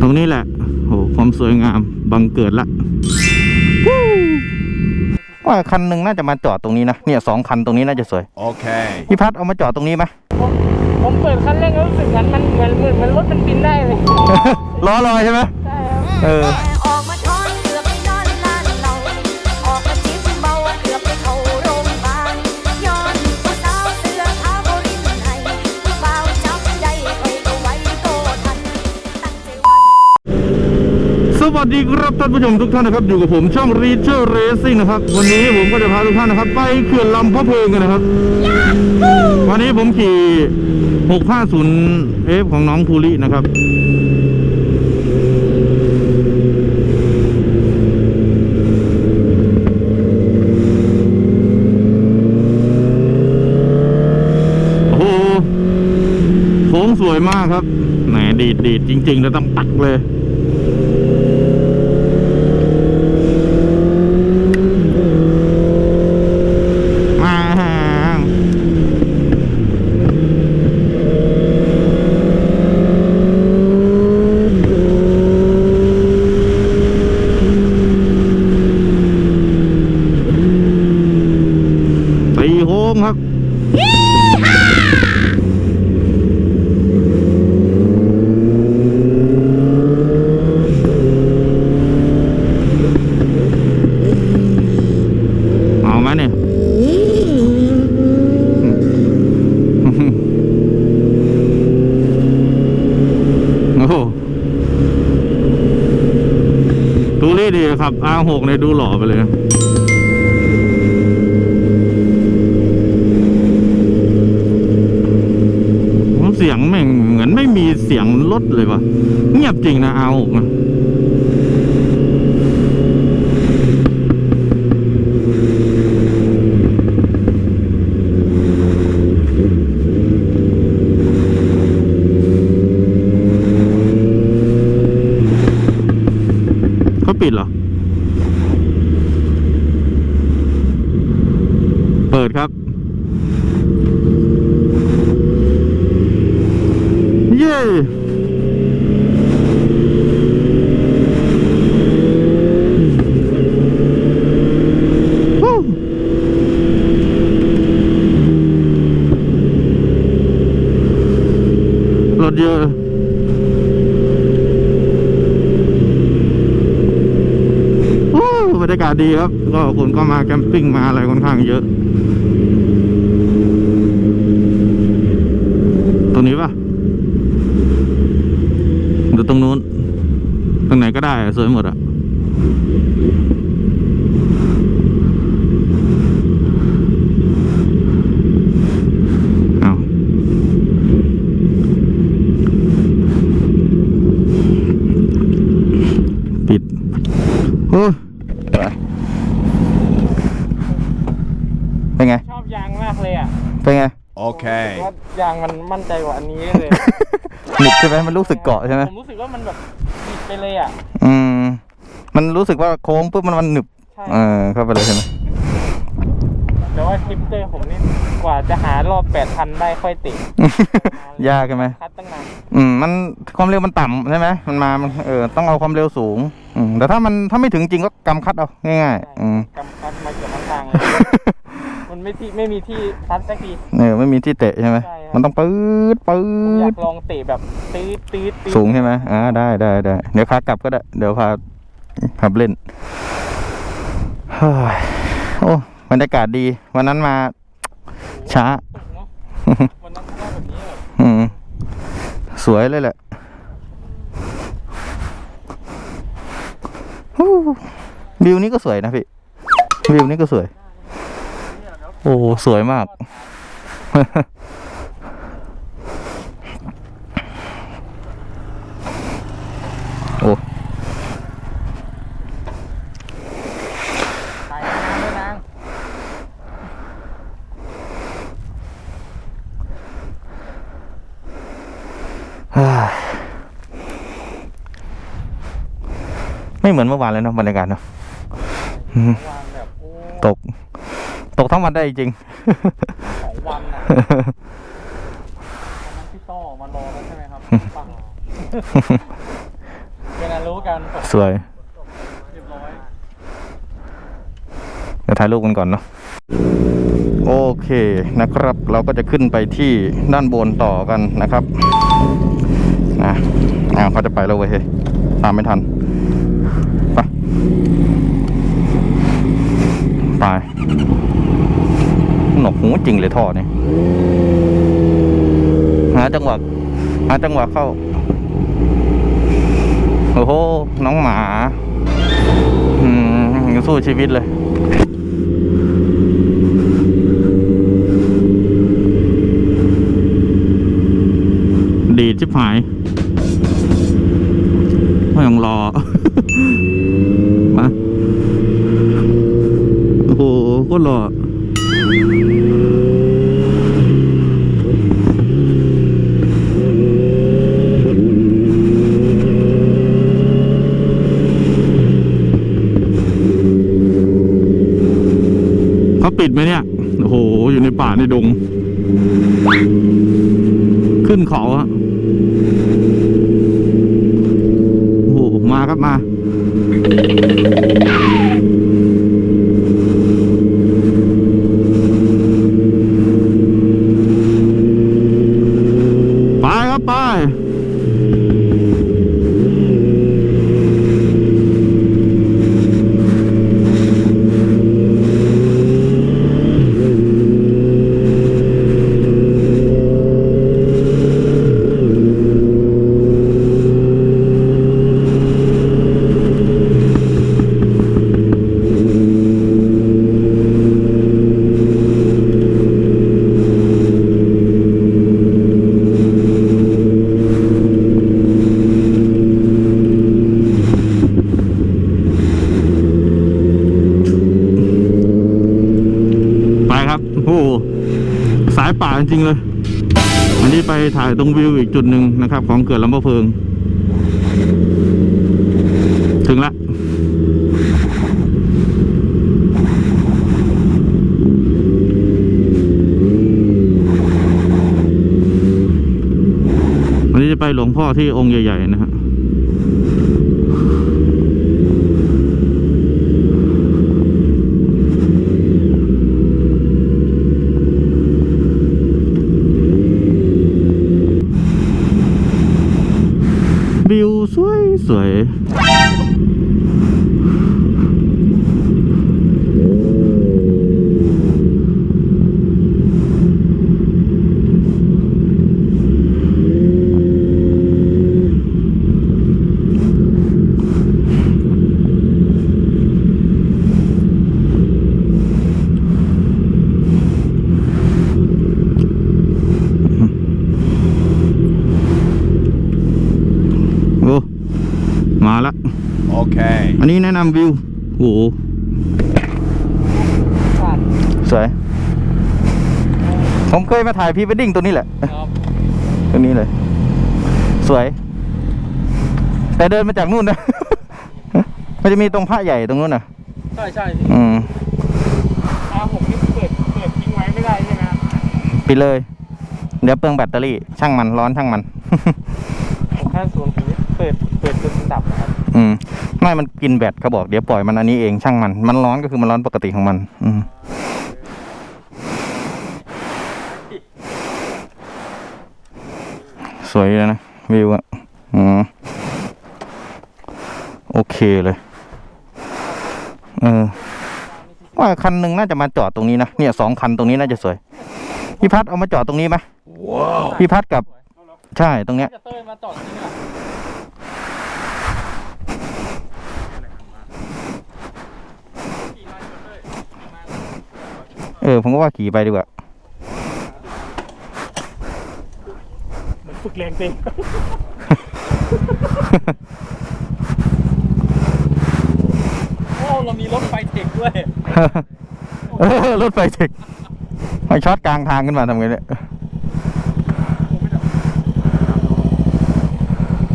ตรงนี้แหละ โห ความสวยงามบังเกิดละวู้ว่าคันหนึ่งน่าจะมาจอดตรงนี้นะ เนี่ยสองคันตรงนี้น่าจะสวย Okay. พี่พัดเอามาจอดตรงนี้ไหมผมผมเปิดคันเร่งแล้วรู้สึกเหมือนมันเหมือนเหมือนเหมือนรถมันบินได้เลย ล้อลอยใช่ไหมใช่ครับ เออ วัสดีครับท่านผู้ชมทุกท่านนะครับ อยู่กับผมช่อง r e a c h e r Racing นะครับ วันนี้ผมก็จะพาทุกท่านนะครับ ไปเขื่อนลำพะเพิงกันนะครับ วันนี้ผมขี่ 650F ของน้องภูรินะครับโอ้โหโค้งสวยมากครับแหมดีดดีดจริง ๆ แล้วต้องตักเลย มาตีโค้ งครับเอาไหมเนี่ยโอ้โหดูรีดีครับ R6 เนี่ยดูหล่อไปเลยนะเสียงแม่งเหมือนไม่ ลดเสียงรถเลยว่ะเงียบจริงนะเอาปิดเหรอ เปิดครับ เย้ฮู้ รถเยอะบรรยากาศดีครับ ก็คนก็มาแคมปิ้งมาอะไรค่อนข้างเยอะ ตรงนี้ปะหรือตรงนู้น ตรงไหนก็ได้สวยหมดอะเอาปิด โอ้ย เป็นไง ชอบยางมากเลยอะเป็นไง Okay. ว่ายางมันมั่นใจกว่าอันนี้เลย หนึบใช่ไหมมันรู้สึกเกาะใช่ไหมผมรู้สึกว่ามันแบบบิดไปเลยอะ อืม มันรู้สึกว่าโค้งปุ๊บมันมันหนึบ ใช่ เออเข้าไปเลยใช่ไหมแต่ว่าคลิปเตอร์ผมนี่กว่าจะหารอบแปดพันได้ค่อยติดยากใช่ไหมคัดตั้งนานอืม มันความเร็วมันต่ำใช่ไหมมันมามันเออต้องเอาความเร็วสูง อืมแต่ถ้ามันถ้าไม่ถึงจริงก็กำคัดเอาง่ายๆอืมกำคัดมาเกือบทั้งทางเลย มันไม่ที่ไม่มีที่ทัดสักที เออไม่มีที่เตะใช่ไหมใช่ครับ มันต้องปื๊ดปื๊ผมอยาดกลองเตะแบบตีดตีดตีดสูงใช่ไหมอ่าได้ได้ได้เดี๋ยวขากลับก็ได้ เดี๋ยวพาขับเล่นเฮ้ยโอ้บรรยากาศดี วันนั้นมาช้าตกเนอะวันนั้นถ้าแบบนี้แบบอืม สวยเลยแหละฮู้วิวนี้ก็สวยนะพี่ วิวนี้ก็สวย โอ้สวยมาก โอ้ไม่เหมือนเมื่อวานเลยเนาะบรรยากาศเนาะอืม วางแบบโอ้ ตก ตกทั้งวันได้จริงสองวันอะวันนั้นพี่ต้อมารอแล้วใช่ไหมครับปังเวลารู้กันผมสวยเรียบร้อยเดี๋ยวถ่ายรูปกันก่อนเนาะโอเคนะครับ เราก็จะขึ้นไปที่ด้านบนต่อกันนะครับนะอ่าเขาจะไปแล้วเว้ยเฮ้ยตามไม่ทันไปไป หูจริงเลยท่อนี่หาจังหวะหาจังหวะเข้า โอ้โห น้องหมา อืมสู้ชีวิตเลยดีดชิบหาย ไม่ต้องรอ มา โอ้โหโคตรรอ ปิดไหมเนี่ย โอ้โห อยู่ในป่าในดง ขึ้นเขาอะโอ้โห มาครับมา ไปครับไป ไปครับ โอ้โหสายป่า จริงเลยอันนี้ไปถ่ายตรงวิวอีกจุดหนึ่งนะครับ ของเกิดลำพะเพิง ถึงละวันนี้จะไปหลวงพ่อที่องค์ใหญ่ ๆ นะฮะ วิว สวยสวยโอ้มาละ Okay. อันนี้แนะนำวิวโอ้โหผ่านสวย ผมเคยมาถ่ายพรีเวดดิ้งตัวนี้แหละครับตัวนี้เลย สวย แต่เดินมาจากนู่นนะ มันจะมีตรงพระใหญ่ตรงนู้นนะใช่ใช่พี่อืมตาผมนี่เปิดเปิดทิ้งไว้ไม่ได้ใช่ไหมครับปิดเลย เดี๋ยวเปลืองแบตเตอรี่ ช่างมันร้อนช่างมันผมแค่ส่วนผมนี่เปิดเปิดจนดับนะครับ อืม ไม่มันกินแบตเขาบอกเดี๋ยวปล่อยมันอันนี้เองช่างมัน มันร้อนก็คือมันร้อนปกติของมัน อืมสวยเลยนะวิวอะอืมโอเคเลยเออว่าคันหนึ่งน่าจะมาจอดตรงนี้นะเนี่ยสองคันตรงนี้น่าจะสวยพี่พัดเอามาจอดตรงนี้ไหม Wow. พี่พัดกับ ใช่ตรงเนี้ย จะเต้ยมาจอดที่นี่ขี่มาอยู่เต้ยมา เออ ผมก็ว่าขี่ไปดีกว่าเหมือนฝึกแรงเต็มโอ้เรามีรถไฟเทคด้วยเออรถไฟเทคไฟช็อตกลางทางขึ้นมาทำไงเนี่ย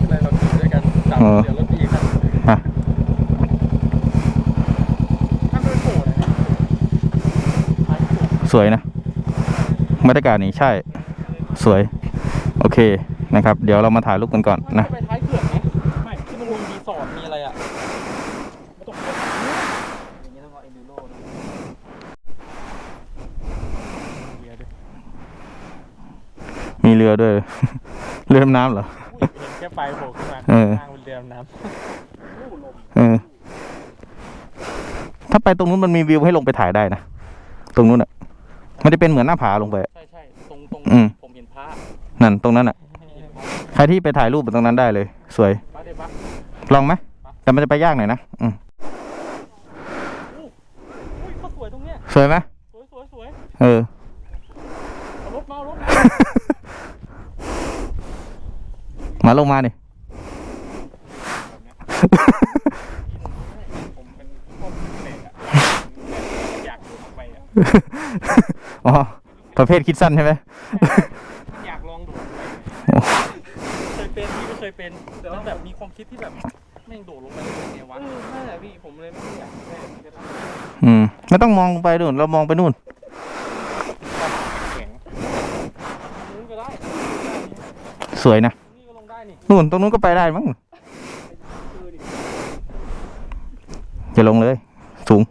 อะไรเราขี่ด้วยกันจับเออเดี๋ยวรถพี่อีกคัน อะ ถ้าไม่โผล่นะท้ายโผล่ สวยนะบรรยากาศนี่ใช่สวย โอเคนะครับ เดี๋ยวเรามาถ่ายรูปกันก่อนนะไปท้ายเขื่อนไหมไม่ที่มันมีรีสอร์ทมีอะไรอะไม่ต้องไปอย่างนี้ต้องเอาเอ็นดูโร่นะเรือด้วยมีเรือด้วย เรือดำน้ำเหรออุ้ยเห็นแค่ไฟโผล่ขึ้นมาเออข้างบนเรือดำน้ำอู้ลมเออถ้าไปตรงนู้นมันมีวิวให้ลงไปถ่ายได้นะ ตรงนู้นอะ มันจะเป็นเหมือนหน้าผาลงไปอะใช่ใช่ตรงตรงอืม ผมเห็นพระนั่นตรงนั้นอะ ใครที่ไปถ่ายรูปตรงนั้นได้เลย สวย พระเดชพระลองไหมแต่มันจะไปยากหน่อยนะอืมอุ้ยเขาสวยตรงเนี้ยสวยไหมสวยสวยสวยเออ เอารถมาเอารถมามาลงมาดิ ผมเป็นคนเด็กอะอยากดูไปอะ อ๋อประเภทคิดสั้นใช่ไหมมันอยากลองดูเคยเป็นพี่ก็เคยเป็นแต่ว่าแบบมีความคิดที่แบบแม่งโดดลงไปเลยไงวะนั่นแหละพี่ผมเลยไม่อยากแค่จะทำอืมไม่ต้องมองไปนู่นเรามองไปนู่นแข็งนู้นก็ได้สวยนะนี่ก็ลงได้นี่นู่นตรงนู้นก็ไปได้มั้งคือดิจะลงเลย สูง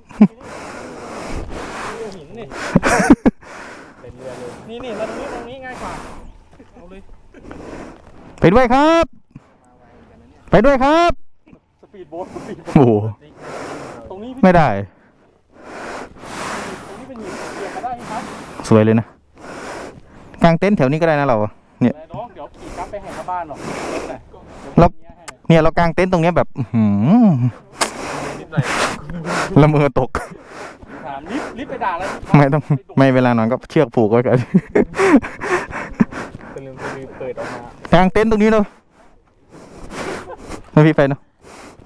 เรือหินนี่เป็นเรือเลยนี่นี่มาตรงนี้ตรงนี้ง่ายกว่า เอาเลย ไปด้วยครับ ไปด้วยครับ สปีดโบ๊ทสปีดโบ๊ทโอ้โหตรงนี้พี่ไม่ได้ ตรงนี้เป็นหินเกี่ยวมาได้ไหมครับสวยเลยนะกางเต็นท์แถวนี้ก็ได้นะเราอะเนี่ยอะไรน้องเดี๋ยวขี่กลับไปให้ชาวบ้านหรอกรถไหนแล้ว เนี่ยเรากางเต็นท์ตรงเนี้ยแบบ อื้อหือนิดหน่อยละเมอตก ถามรีบรีบไปด่าแล้วไม่ต้องไม่เวลานอนก็เชือกผูกไว้กันเป็นเรื่องที่เปิดออกมากางเต็นท์ตรงนี้เนาะให้พี่ไปเนาะ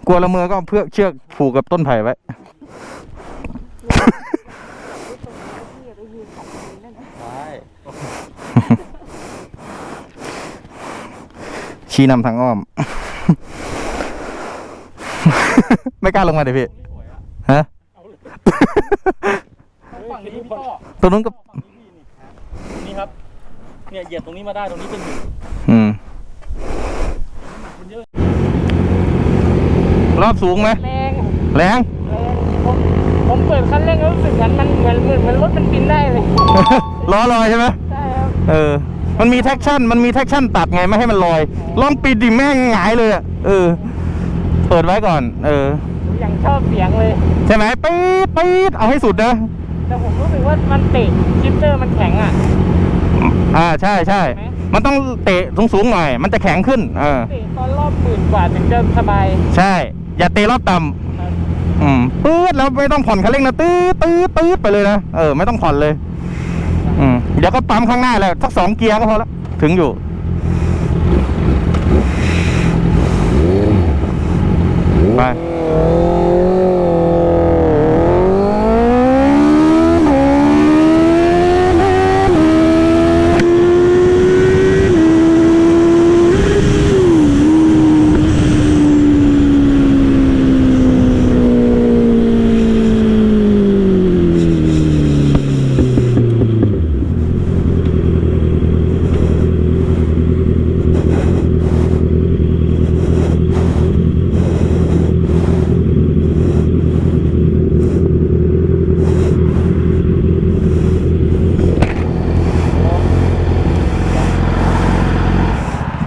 กลัวละเมอก็เอาเพื่อกเชือกผูกกับต้นไผ่ไว้ใช่ชี้นำทางอ้อม ไม่กล้าลงมาเลยพี่ ฮะ ฝั่งนี้พี่ก็ตรงนู้นก็ ฝั่งนี้พี่นี่นี่ครับ เนี่ยเหยียบตรงนี้มาได้ตรงนี้เป็นหินอืม มันเยอะรอบสูงไหมแรง แรงผมผมเปิดคันเร่งแล้วรู้สึกเหมือนมันเหมือนเหมือนเหมือนรถมันบินได้เลยล้อลอยใช่ไหมใช่ครับเออ มันมีแท็กชั่น มันมีแท็กชั่นตัดไงไม่ให้มันลอย ลองปิดดิแม่งหงายเลยอะเออ เปิดไว้ก่อน เออ อย่างชอบเสียงเลย ใช่ไหมปี๊ดปี๊ดเอาให้สุดนะแต่ผมรู้สึกว่ามันเตะชิปเตอร์มันแข็งอะ อ่าใช่ใช่ ไหม มันต้องเตะสูงๆหน่อย มันจะแข็งขึ้น เออ เตะตอนรอบหมื่นกว่าถึงจะสบายใช่ อย่าเตะรอบต่ำอืมปื๊ดแล้วไม่ต้องผ่อนคันเร่งนะตื้อตื้อตื้อไปเลยนะ เออ ไม่ต้องผ่อนเลย อืมเดี๋ยวก็ปั๊มข้างหน้าแล้วสักสองเกียร์ก็พอละถึงอยู่ ไป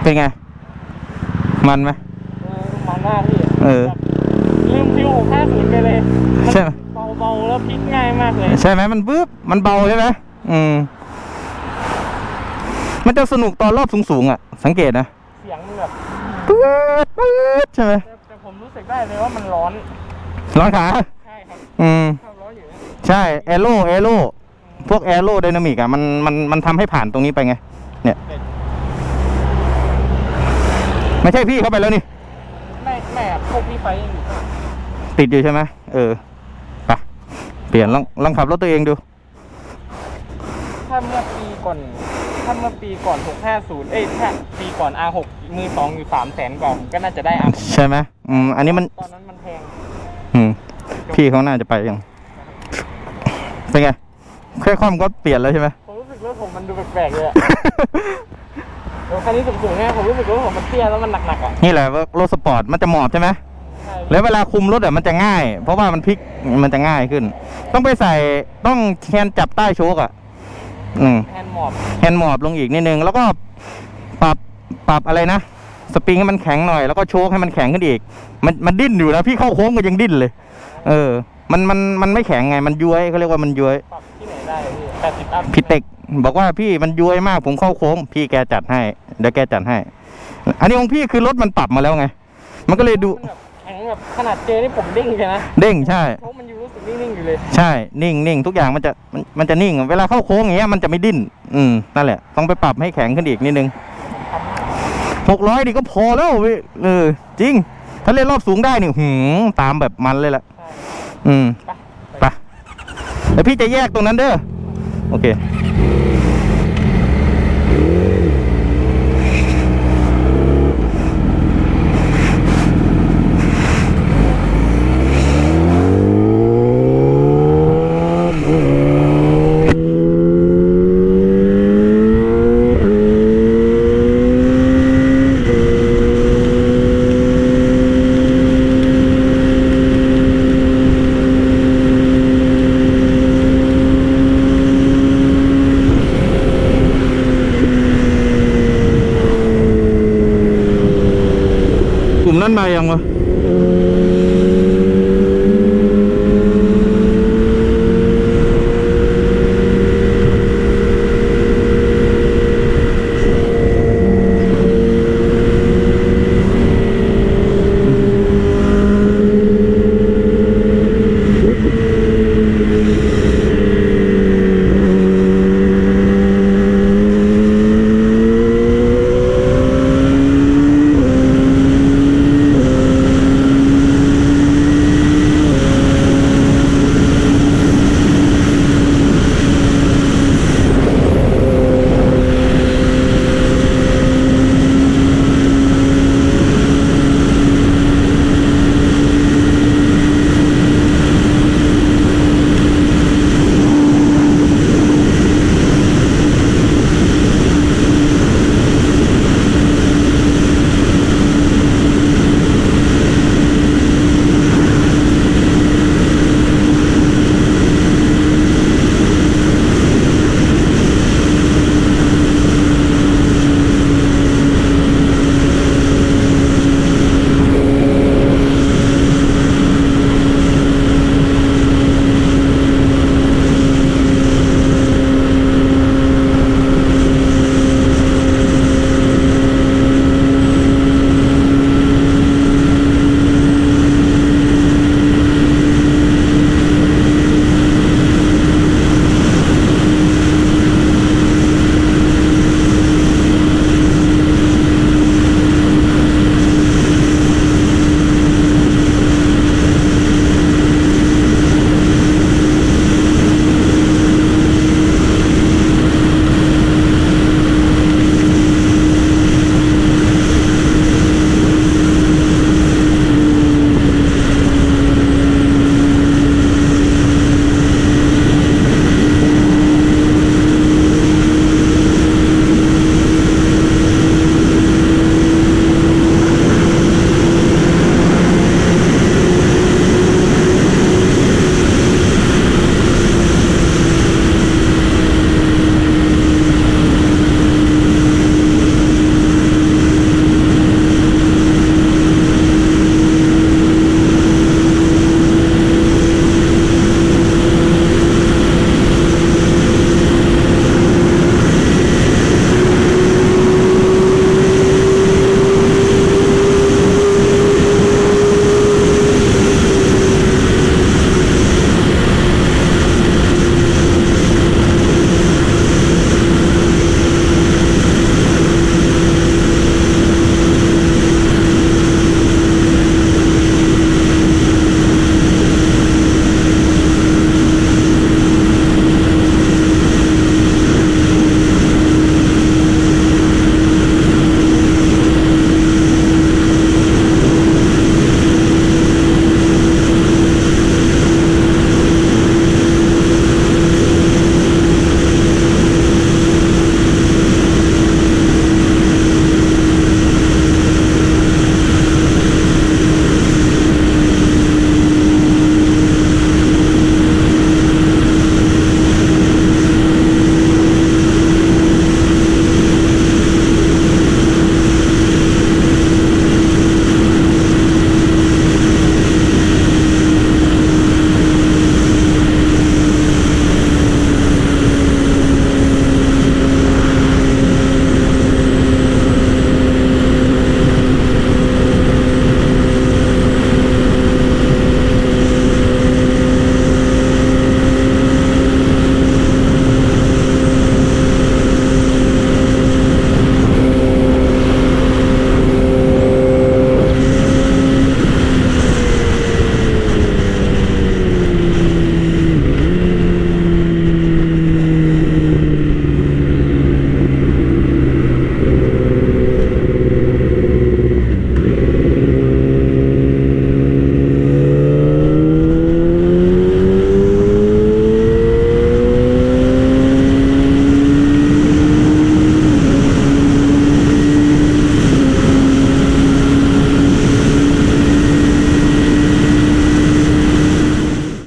เป็นไง มันไหมเออมันมากพี่เออลืมฟิวหกห้าศูนย์ไปเลยใช่ไหมเบาๆแล้วพลิกง่ายมากเลย ใช่ไหมมันปึ๊บมันเบาใช่ไหมอืมมันจะสนุกตอนรอบสูงๆอะ สังเกตนะเสียงมันแบบปื๊ดปื๊ดใช่ไหมแต่แต่ผมรู้สึกได้เลยว่ามันร้อน ร้อนขาใช่ครับอืมชอบร้อนอยู่นะใช่แอโร่แอโร่พวกแอโร่ไดนามิกอะมันมันมันทำให้ผ่านตรงนี้ไปไง เนี่ย ไม่ใช่พี่เข้าไปแล้วนี่ไม่แม่พวกพี่ไฟยังอยู่ข้างหลังติดอยู่ใช่ไหมเออไปเปลี่ยนลองลองขับรถตัวเองดู ถ้าเมื่อปีก่อน ถ้าเมื่อปีก่อน 650 เอ้ยถ้าปีก่อน R6 มือสองอยู่3แสนกว่าผมก็น่าจะได้ R6 ใช่ไหมอืมอันนี้มัน ตอนนั้นมันแพง อืม พี่เขาน่าจะไปยังเป็นไงแค่ความก็เปลี่ยนแล้วใช่ไหมผมรู้สึกว่าผมมันดูแปลกๆเลยอะรถ คันนี้สูงๆเนี่ยผมรู้สึกว่าผมมันเตี้ยแล้วมันหนักๆอะนี่แหละว่ารถสปอร์ตมันจะหมอบใช่ไหมใช่แล้วเวลาคุมรถอะมันจะง่าย เพราะว่ามันพลิกมันจะง่ายขึ้น ต้องไปใส่ต้องแฮนด์จับใต้โชคอะอืมแฮนด์หมอบแฮนด์หมอบลงอีกนิดนึงแล้วก็ปรับปรับอะไรนะสปริงให้มันแข็งหน่อยแล้วก็โชคให้มันแข็งขึ้นอีก มันมันดิ้นอยู่นะพี่เข้าโค้งก็ยังดิ้นเลย เออ มันมันมันไม่แข็งไงมันย้วยเขาเรียกว่ามันย้วยปรับที่ไหนได้พี่แปดสิบอัพพี่เต็ก บอกว่าพี่มันย้วยมากผมเข้าโค้ง พี่แกจัดให้เดี๋ยวแกจัดให้ อันนี้ของพี่คือรถมันปรับมาแล้วไง มันก็เลยดูมันแบบแข็งแบบขนาดเจนี่ผมเด้งเลยนะเด้งใช่ เพราะมันอยู่รู้สึกนิ่งๆอยู่เลย ใช่นิ่งนิ่งทุกอย่างมันจะมันมันจะนิ่ง เวลาเข้าโค้งอย่างเงี้ยมันจะไม่ดิ้นอืมนั่นแหละ ต้องไปปรับให้แข็งขึ้นอีกนิดนึงหกร้อยดีก็พอแล้วเว้ยเออ จริง ถ้าเล่นรอบสูงได้นี่หืมตามแบบมันเลยแหละใช่อืมไปไปเดี๋ยวพี่จะแยกตรงนั้นเด้อ โ